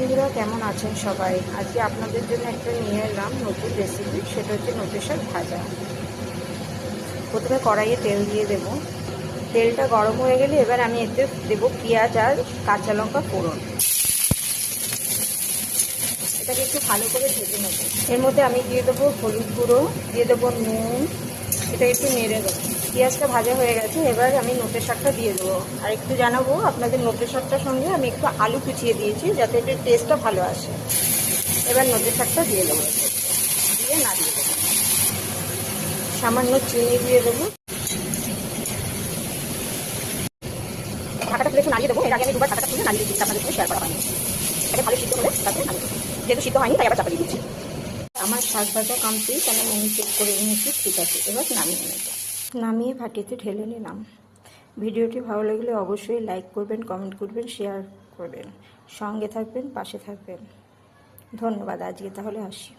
বন্ধুরা, কেমন আছেন সবাই? আজকে আপনাদের জন্য একটা নিয়ে এলাম নতুন রেসিপি সেটা হচ্ছে নতুন ভাজা। প্রথমে কড়াইয়ে তেল দিয়ে দেব। তেলটা গরম হয়ে গেলে এবার আমি এতে দেবো পেঁয়াজ আর কাঁচা লঙ্কা ফোড়ন। এটাকে একটু ভালো করে ভেজে নেব। এর মধ্যে আমি দিয়ে দেবো হলুদ গুঁড়ো, দিয়ে দেবো নুন, এটা একটু নেড়ে দেবো। পেঁয়াজটা ভাজা হয়ে গেছে, এবার আমি নোটের শাকটা দিয়ে দেবো। আর একটু জানাব আপনাদের নোটের শাকটার সঙ্গে আমি একটু আলু কুচিয়ে দিয়েছি, যাতে এটার টেস্টটা ভালো আসে। এবার নোটের শাকটা দিয়ে দেবো। দিয়ে না দিয়ে দেবো। সামান্য চিনি দিয়ে দেবো। ঢাকাটা খুলে একটু নাড়িয়ে দেবো। এর আগে আমি দুবার ঢাকাটা খুলে নাড়িয়ে দিচ্ছি আপনাদের সঙ্গে শেয়ার করা হয়নি। এটা ভালো সিদ্ধ হলে তারপরে যেহেতু সিদ্ধ হয়নি, তাই আবার চাপা দিয়ে দিচ্ছি। আমার শাক ভাজা কমপ্লিট আমি নুন চেক করে নিয়েছি, ঠিক আছে। এবার নামিয়ে নেব। নামিয়ে ভাটিতে ঢেলে নিলাম। ভিডিওটি ভালো লাগলে অবশ্যই লাইক করবেন, কমেন্ট করবেন, শেয়ার করবেন। সঙ্গে থাকবেন, পাশে থাকবেন। ধন্যবাদ, আজকে তাহলে আসি।